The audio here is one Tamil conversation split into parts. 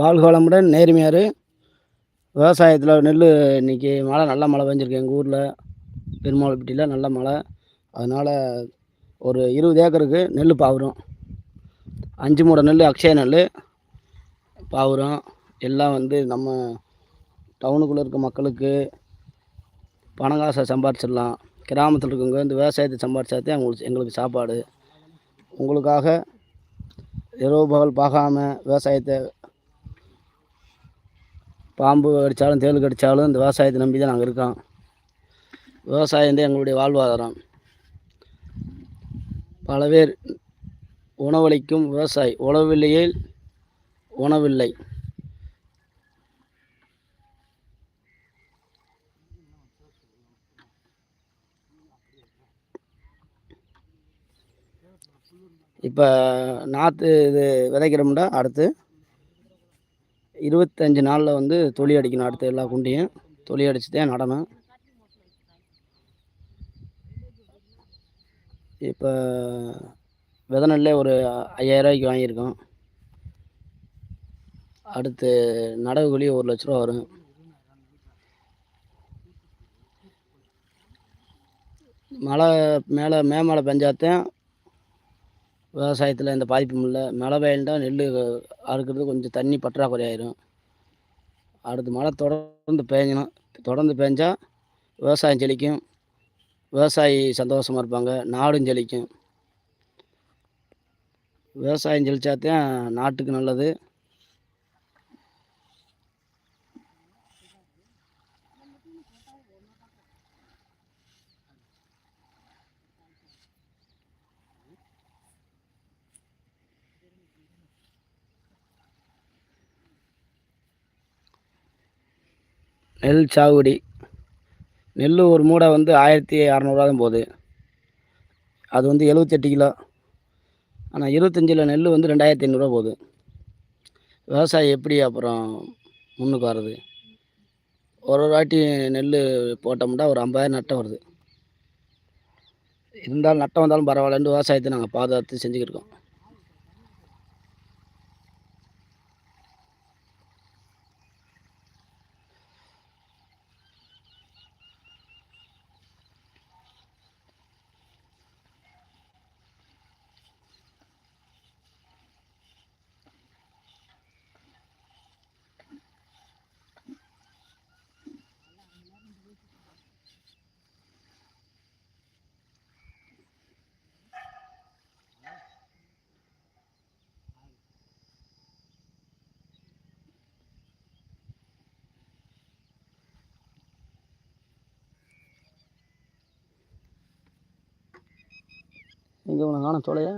வாழ்க வளமுடன் நேர்மையார். விவசாயத்தில் நெல் இன்னைக்கு மழை நல்ல மழை பெஞ்சிருக்கு எங்கள் ஊரில். பெருமாள்பட்டியில் நல்ல மழை. அதனால் ஒரு இருபது ஏக்கருக்கு நெல் பாவுறோம். அஞ்சு மூடை நெல் அக்ஷய நெல் பாவுறோம். எல்லாம் வந்து நம்ம டவுனுக்குள்ளே இருக்க மக்களுக்கு பணம் காசை சம்பாரிச்சிடலாம். கிராமத்தில் இருக்கவங்க இந்த விவசாயத்தை சம்பாரிச்சாதே அவங்களுக்கு எங்களுக்கு சாப்பாடு. உங்களுக்காக இரவு பகல் பார்க்காம விவசாயத்தை பாம்பு கடித்தாலும் தேள் கடித்தாலும் இந்த விவசாயத்தை நம்பி தான் நாங்கள் இருக்கோம். விவசாயம் தான் எங்களுடைய வாழ்வாதாரம். பல பேர் உணவளிக்கும் விவசாயி. உழவில்லையே உணவில்லை. இப்போ நாற்று இது விதைக்கிறோம்னா அடுத்து. இருபத்தஞ்சி நாளில் வந்து தொழி அடிக்கணும் அடுத்த எல்லா குண்டியும். தொழி அடித்து தான் நடணும் இப்போ விதை நெல்லே ஒரு ஐயாயிரரூவாய்க்கு வாங்கியிருக்கோம். அடுத்து நடவு கூலி ஒரு லட்ச ரூபா வரும். மழை மேலே மே மழை பெஞ்சாத்தான் விவசாயத்தில் எந்த பாதிப்பும் இல்லை. மழை பெய்யண்டா நெல் அறுக்கிறது கொஞ்சம் தண்ணி பற்றாக்குறை ஆயிரும். அடுத்து மழை தொடர்ந்து பெஞ்சணும் தொடர்ந்து பெஞ்சால் விவசாயம் செழிக்கும். விவசாயி சந்தோஷமாக இருப்பாங்க. நாடும் செழிக்கும். விவசாயம் செழிச்சாத்தான் நாட்டுக்கு நல்லது. நெல் சாகுபடி. நெல் ஒரு மூடை வந்து ஆயிரத்தி அறநூறுவா தான் போகுது. அது வந்து எழுபத்தெட்டு கிலோ. ஆனால் இருபத்தஞ்சில் நெல் வந்து ரெண்டாயிரத்தி ஐநூறுரூவா போகுது. விவசாயி எப்படி அப்புறம் முன்னுக்கு வர்றது? ஒரு ஒரு வாட்டி நெல் போட்டோம்னா ஒரு ஐம்பதாயிரம் நட்டம் வருது. இருந்தாலும் நட்டம் வந்தாலும் பரவாயில்லன்னு விவசாயத்தை நாங்கள் பாதுகாத்து செஞ்சுக்கிட்டு இருக்கோம். இங்கே உனக்கு காணும் தொலையா.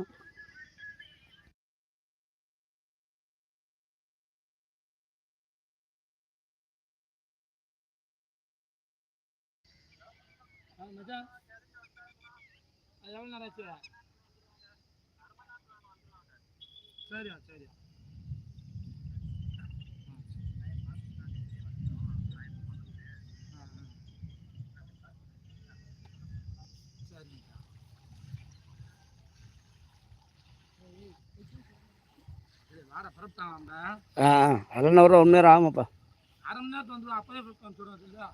மச்சான் அது எவ்வளோ நேரம் ஆச்சு சரியா சரியா சரிங்க ஆ ஒரு ஒன்று நேரம் ஆகும்ப்பா. அரை மணி நேரத்தில் வந்து அப்போயே பரப்பிட்டான் சொல்லுவாங்க இல்லையா?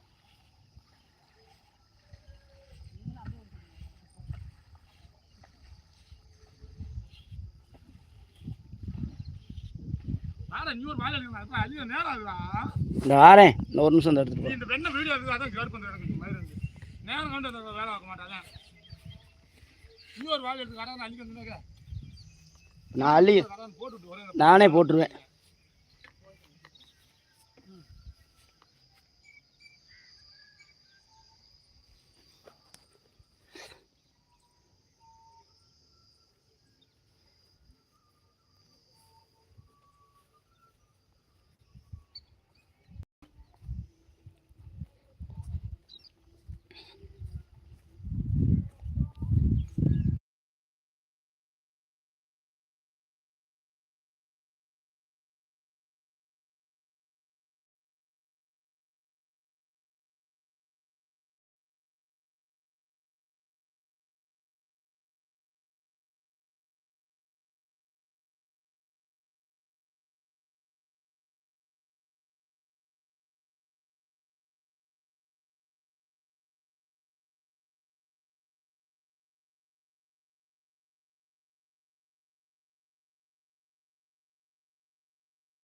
ஒரு இந்த வாரேன் இந்த ஒரு நிமிஷம் நீ இந்த பெண்ணை வீடியோ இருக்குது அதான் கேர் பண்ணுறேன் எனக்கு நேரம் கண்டு வேலை ஆக மாட்டாங்க ஒரு வாயில் எடுத்து கடன் அழிக்க நான் அள்ளி நானே போட்டுருவேன்.